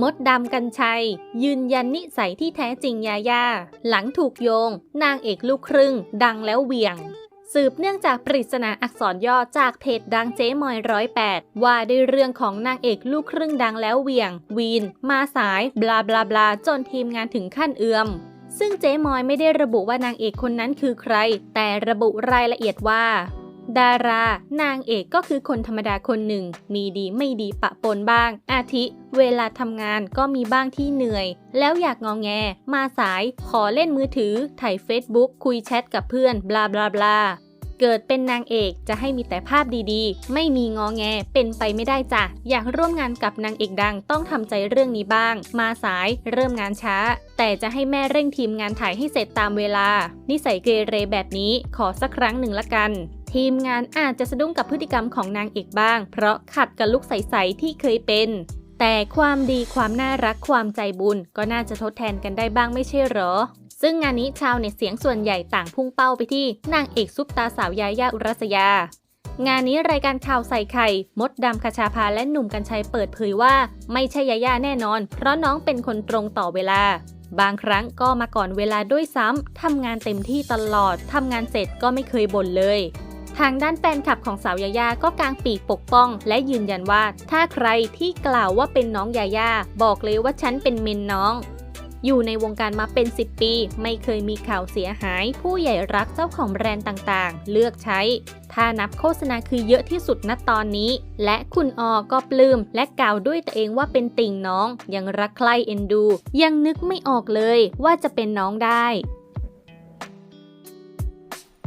มดดำกันชัย ยืนยันนิสัยที่แท้จริงยาย่า หลังถูกโยง นางเอกลูกครึ่ง ดังแล้วเวียง สืบเนื่องจากปริศนาอักษรย่อจากเพจดังเจ๊มอยร้อยแปดว่าด้วยเรื่องของนางเอกลูกครึ่งดังแล้วเวียง วีน มาสาย บลาบลาบลาจนทีมงานถึงขั้นเอือมซึ่งเจ๊มอยไม่ได้ระบุว่านางเอกคนนั้นคือใคร แต่ระบุรายละเอียดว่า ดารานางเอกก็คือคนธรรมดาคนหนึ่ง มีดีไม่ดีปะปนบ้าง อาทิ เวลาทำงานก็มีบ้างที่เหนื่อย แล้วอยากงองแง มาสาย ขอเล่นมือถือ ถ่ายเฟซบุ๊กคุยแชทกับเพื่อน บลาบลาบลาเกิดเป็นนางเอกจะให้มีแต่ภาพดีๆ ไม่มีงอแง เป็นไปไม่ได้จ้ะ อยากร่วมงานกับนางเอกดังต้องทำใจเรื่องนี้บ้าง มาสายเริ่มงานช้า แต่จะให้แม่เร่งทีมงานถ่ายให้เสร็จตามเวลา นิสัยเกเรแบบนี้ขอสักครั้งหนึ่งละกัน ทีมงานอาจจะสะดุ้งกับพฤติกรรมของนางเอกบ้าง เพราะขัดกับลุคใสๆที่เคยเป็น แต่ความดีความน่ารักความใจบุญ ก็น่าจะทดแทนกันได้บ้างไม่ใช่หรอ ซึ่งงานนี้ชาวเน็ตเสียงส่วนใหญ่ต่างพุ่งเป้าไปที่นางเอกซุปตาสาวยายาอุรัสยา งานนี้รายการข่าวใส่ไข่ มดดำคชาภาและหนุ่มกัญชัยเปิดเผยว่า ไม่ใช่ยาย่าแน่นอน เพราะน้องเป็นคนตรงต่อเวลาบางครั้งก็มาก่อนเวลาด้วยซ้ำ ทำงานเต็มที่ตลอด ทำงานเสร็จก็ไม่เคยบ่นเลย ทางด้านแฟนคลับของสาวยายาก็กางปีกปกป้อง และยืนยันว่า ถ้าใครที่กล่าวว่าเป็นน้องยายาบอกเลยว่าฉันเป็นเมนน้อง อยู่ในวงการมาเป็น 10 ปี ไม่เคยมีข่าวเสียหาย ผู้ใหญ่รักเจ้าของแบรนด์ต่างๆ เลือกใช้ ถ้านับโฆษณาคือเยอะที่สุดณตอนนี้ และคุณออก็ปลื้มและกล่าวด้วยตัวเองว่าเป็นติ่งน้อง ยังรักใคร่เอ็นดู ยังนึกไม่ออกเลยว่าจะเป็นน้องได้